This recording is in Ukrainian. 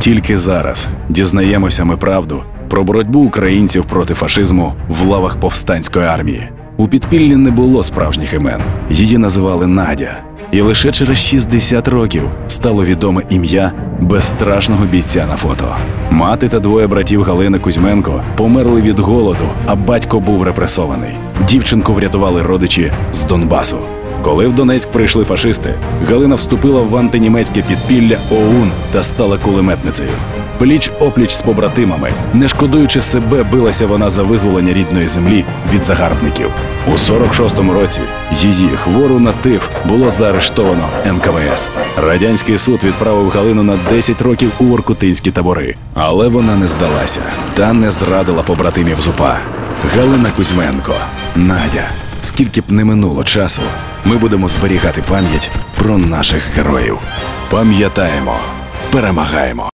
Тільки зараз дізнаємося ми правду про боротьбу українців проти фашизму в лавах повстанської армії. У підпіллі не було справжніх імен. Її називали Надя. І лише через 60 років стало відоме ім'я безстрашного бійця на фото. Мати та двоє братів Галини Кузьменко померли від голоду, а батько був репресований. Дівчинку врятували родичі з Донбасу. Коли в Донецьк прийшли фашисти, Галина вступила в антинімецьке підпілля ОУН та стала кулеметницею. Пліч опліч з побратимами, не шкодуючи себе, билася вона за визволення рідної землі від загарбників. У 46-му році її хвору на тиф було заарештовано НКВС. Радянський суд відправив Галину на 10 років у воркутинські табори, але вона не здалася та не зрадила побратимів зупа. Галина Кузьменко, Надя. Скільки б не минуло часу, ми будемо зберігати пам'ять про наших героїв. Пам'ятаємо, перемагаємо.